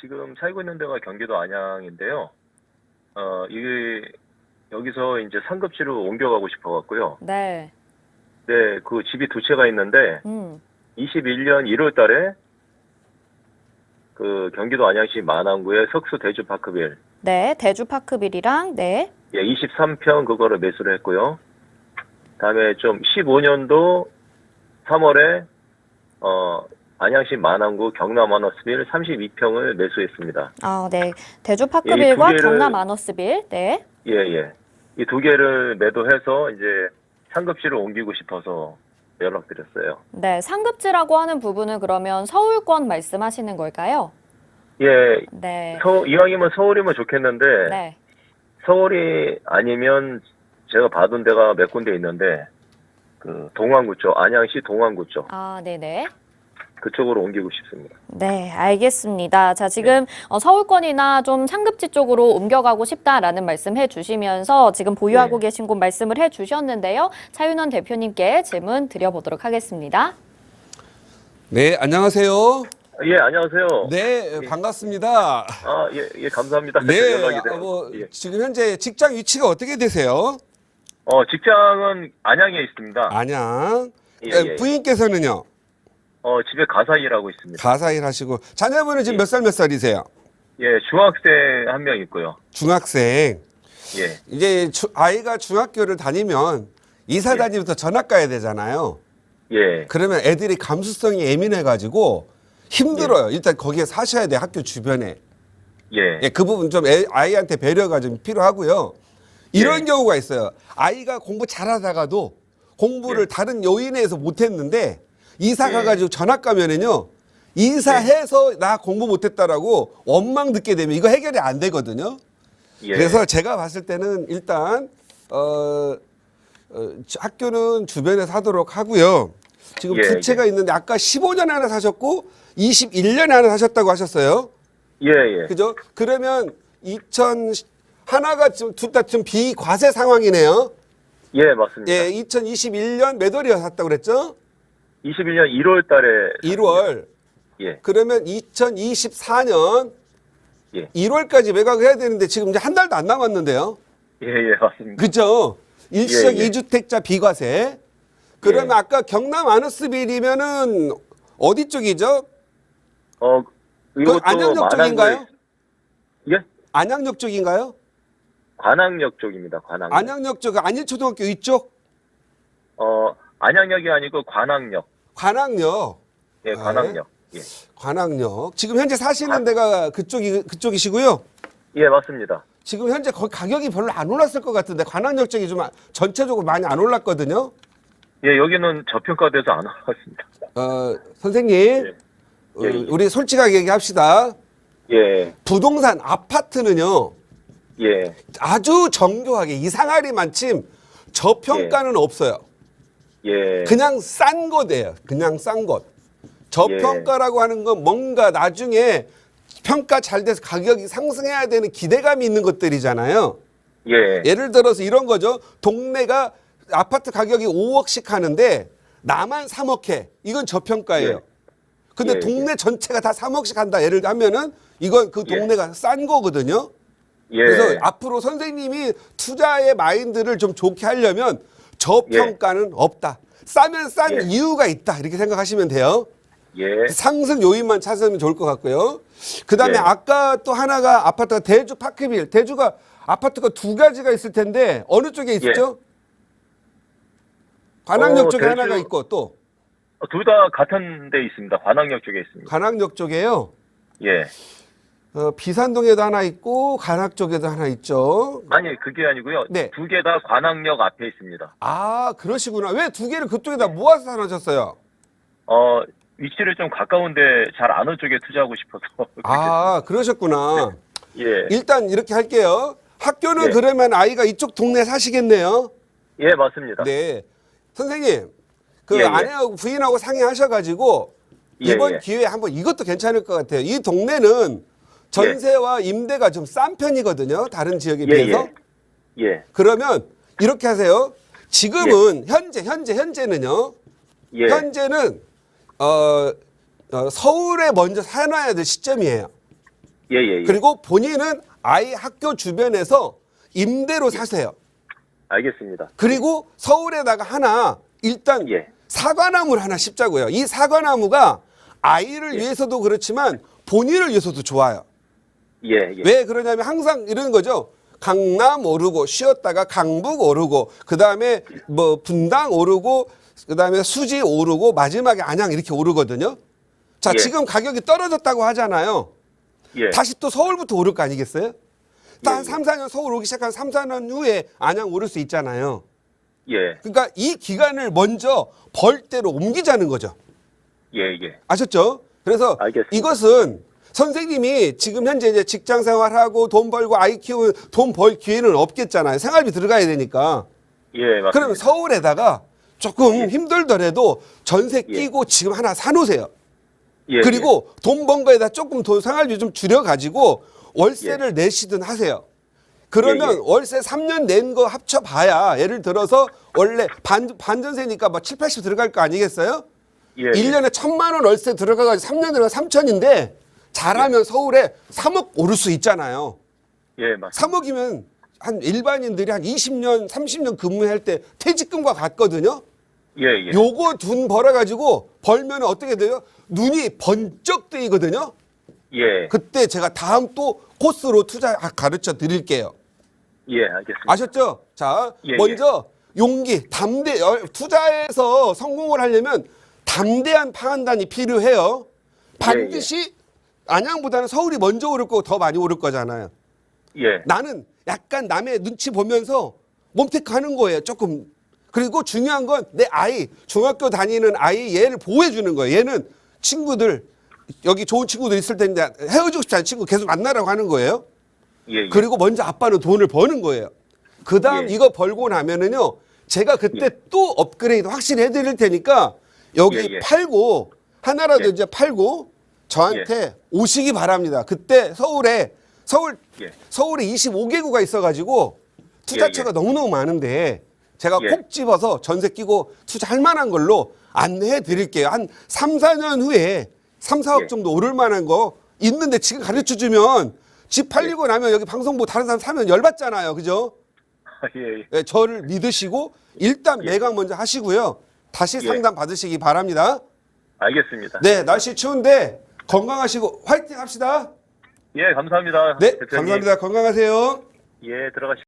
지금 살고 있는 데가 경기도 안양인데요. 어, 이게 여기서 이제 상급지로 옮겨가고 싶어 갖고요. 네. 네, 그 집이 두 채가 있는데 음. 21년 1월 달에 그 경기도 안양시 마남구의 석수 대주 파크빌 네. 대주 파크빌이랑 네. 예, 23평 그거를 매수를 했고요. 다음에 좀 15년도 3월에 어 안양시 마남구 경남 아너스빌 32평을 매수했습니다. 아, 네. 대주 파크빌과 개를- 경남 아너스빌. 네. 예, 예. 이 두 개를 매도해서 이제 상급지로 옮기고 싶어서 연락드렸어요. 네. 상급지라고 하는 부분은 그러면 서울권 말씀하시는 걸까요? 예, 네. 서, 이왕이면 서울이면 좋겠는데 네. 서울이 아니면 제가 받은 데가 몇 군데 있는데 그 동안구 쪽, 안양시 동안구 쪽 아, 네네. 그쪽으로 옮기고 싶습니다. 네, 알겠습니다. 자, 지금 어, 서울권이나 좀 상급지 쪽으로 옮겨가고 싶다라는 말씀 해주시면서 지금 보유하고 네. 계신 곳 말씀을 해주셨는데요. 차윤원 대표님께 질문 드려보도록 하겠습니다. 네, 안녕하세요. 예, 안녕하세요. 네, 반갑습니다. 아, 예, 예, 감사합니다. 네, 연락이 아, 돼요. 뭐 예. 지금 현재 직장 위치가 어떻게 되세요? 어, 직장은 안양에 있습니다. 안양. 예, 네, 예. 부인께서는요? 어, 집에 가사 일하고 있습니다. 가사 일 하시고 자녀분은 지금 예. 몇살 몇 살이세요? 예, 중학생 한 명 있고요. 중학생. 예, 이제 주- 아이가 중학교를 다니면 이사 다니면서 전학 가야 되잖아요. 예, 그러면 애들이 감수성이 예민해가지고 힘들어요. 일단 거기에 사셔야 돼 학교 주변에. 예, 예, 그 부분 좀 애- 아이한테 배려가 좀 필요하고요. 이런 예. 경우가 있어요. 아이가 공부 잘하다가도 공부를 예. 다른 요인에 의해서 못했는데 이사 예. 가가지고 전학 가면은요. 이사해서 나 공부 못했다라고 원망 듣게 되면 이거 해결이 안 되거든요. 예. 그래서 제가 봤을 때는 일단 어, 어, 학교는 주변에 사도록 하고요. 지금 예, 두 채가 있는데 아까 15년에 하나 사셨고 21년에 하나 사셨다고 하셨어요. 예, 예. 그죠? 그러면 2000 하나가 지금 둘 다 지금 비과세 상황이네요. 예, 맞습니다. 예, 2021년 몇 월이어 샀다고 그랬죠? 21년 1월 달에 1월. 예, 그러면 2024년 예. 1월까지 매각을 해야 되는데 지금 이제 한 달도 안 남았는데요. 예, 예, 맞습니다. 그죠? 일시적 예, 예. 이주택자 비과세. 그러면 예. 아까 경남 아너스빌이면은 어디 쪽이죠? 어, 이것도 안양역 쪽인가요? 있- 예? 안양역 쪽인가요? 관악역 쪽입니다. 관악역. 안양역 쪽 안일초등학교 이쪽? 어, 안양역이 아니고 관악역. 관악역. 예, 아, 관악역. 예. 관악역. 지금 현재 사시는 데가 그쪽이 그쪽이시고요. 예, 맞습니다. 지금 현재 거기 가격이 별로 안 올랐을 것 같은데 관악역 쪽이 좀 아- 전체적으로 많이 안 올랐거든요. 예, 여기는 저평가돼서 안 올랐습니다. 어, 선생님, 예. 어, 예, 예. 우리 솔직하게 얘기합시다. 예, 부동산 아파트는요 예, 아주 정교하게 이상하리 만침 저평가는 없어요. 예. 그냥 싼 것이에요. 그냥 싼 것. 저평가라고 하는 건 뭔가 나중에 평가 잘 돼서 가격이 상승해야 되는 기대감이 있는 것들이잖아요. 예, 예를 들어서 이런 거죠. 동네가 아파트 가격이 5억씩 하는데 나만 3억 해. 이건 저평가예요. 예. 근데 예, 동네 전체가 다 3억씩 한다. 예를 들면은 이건 그 예. 동네가 싼 거거든요. 예. 그래서 앞으로 선생님이 투자의 마인드를 좀 좋게 하려면 저평가는 없다. 싸면 싼 예. 이유가 있다. 이렇게 생각하시면 돼요. 예, 상승 요인만 찾으면 좋을 것 같고요. 그 다음에 예. 아까 또 하나가 아파트가 대주 파크빌. 대주가 아파트가 두 가지가 있을 텐데 어느 쪽에 있죠? 관악역 어, 쪽에 대주- 하나가 있고 또 둘 다 같은 데 있습니다. 관악역 쪽에 있습니다. 관악역 쪽에요. 예. 어, 비산동에도 하나 있고 관악 쪽에도 하나 있죠. 아니, 그게 아니고요. 네. 두 개 다 관악역 앞에 있습니다. 아 그러시구나. 왜 두 개를 그쪽에다 모아서 사놓으셨어요? 어, 위치를 좀 가까운데 잘 아는 쪽에 투자하고 싶어서. 아 그러셨구나. 예. 일단 이렇게 할게요. 학교는 네. 그러면 아이가 이쪽 동네 사시겠네요. 예, 맞습니다. 네. 선생님, 그 예, 예. 아내하고 부인하고 상의하셔가지고 예, 이번 예. 기회에 한번 이것도 괜찮을 것 같아요. 이 동네는 전세와 임대가 좀 싼 편이거든요. 다른 지역에 예, 비해서. 예. 예. 그러면 이렇게 하세요. 지금은 현재, 현재, 현재는요. 예. 현재는 어, 어, 서울에 먼저 사놔야 될 시점이에요. 예, 예, 예. 그리고 본인은 아이 학교 주변에서 임대로 사세요. 알겠습니다. 그리고 서울에다가 하나 일단 예. 사과나무를 하나 심자고요. 이 사과나무가 아이를 예. 위해서도 그렇지만 본인을 위해서도 좋아요. 예, 예. 왜 그러냐면 항상 이런 거죠. 강남 오르고 쉬었다가 강북 오르고 그다음에 뭐 분당 오르고 그다음에 수지 오르고 마지막에 안양 이렇게 오르거든요. 자, 예. 지금 가격이 떨어졌다고 하잖아요. 예. 다시 또 서울부터 오를 거 아니겠어요? 딱한 예, 예. 3, 4년 서울 오기 시작한 3, 4년 후에 안양 오를 수 있잖아요. 예. 그러니까 이 기간을 먼저 벌대로 옮기자는 거죠. 예, 예. 아셨죠? 그래서 알겠습니다. 이것은 선생님이 지금 현재 이제 직장 생활하고 돈 벌고 아이 키우는 돈벌 기회는 없겠잖아요. 생활비 들어가야 되니까. 예, 맞습니다. 그러면 서울에다가 조금 힘들더라도 전세 예. 끼고 지금 하나 사놓으세요. 예, 그리고 돈 번 거에다 조금 더 생활비 좀 줄여가지고 월세를 내시든 하세요. 그러면 예, 예. 월세 3년 낸 거 합쳐봐야 예를 들어서 원래 반, 반전세니까 막 7, 80 들어갈 거 아니겠어요? 예, 예. 일 1년에 천만 원 월세 들어가가지고 3년 들어가 3천인데 잘하면 서울에 3억 오를 수 있잖아요. 예, 맞습니다. 3억이면 한 일반인들이 한 20년, 30년 근무할 때 퇴직금과 같거든요. 예, 예. 요거 돈 벌어가지고 벌면 어떻게 돼요? 눈이 번쩍 뜨이거든요. 예. 그때 제가 다음 또 코스로 투자 가르쳐 드릴게요. 예, 알겠습니다. 아셨죠? 자, 예, 먼저 용기, 담대, 어, 투자에서 성공을 하려면 담대한 판단이 필요해요. 반드시 안양보다는 서울이 먼저 오를 거고 더 많이 오를 거잖아요. 예. 나는 약간 남의 눈치 보면서 몸택하는 거예요. 조금. 그리고 중요한 건 내 아이, 중학교 다니는 아이 얘를 보호해 주는 거예요. 얘는 친구들, 여기 좋은 친구들 있을 텐데 헤어지고 싶지 않은 친구 계속 만나라고 하는 거예요. 예, 예. 그리고 먼저 아빠는 돈을 버는 거예요. 그 다음 예. 이거 벌고 나면은요, 제가 그때 또 업그레이드 확실히 해드릴 테니까 여기 예, 예. 팔고, 하나라도 예. 이제 팔고 저한테 오시기 바랍니다. 그때 서울에, 서울, 예. 서울에 25개구가 있어가지고 투자처가 예, 예. 너무너무 많은데 제가 예. 콕 집어서 전세 끼고 투자할 만한 걸로 안내해 드릴게요. 한 3, 4년 후에 3, 4억 예. 정도 오를 만한 거 있는데 지금 가르쳐 주면 집 예. 팔리고 나면 여기 방송 보고 다른 사람 사면 열받잖아요. 그죠? 예, 예. 예, 저를 믿으시고 일단 예. 매각 먼저 하시고요. 다시 예. 상담 받으시기 바랍니다. 알겠습니다. 네, 날씨 추운데 건강하시고 화이팅 합시다. 예, 감사합니다. 네, 대표님. 감사합니다. 건강하세요. 예, 들어가시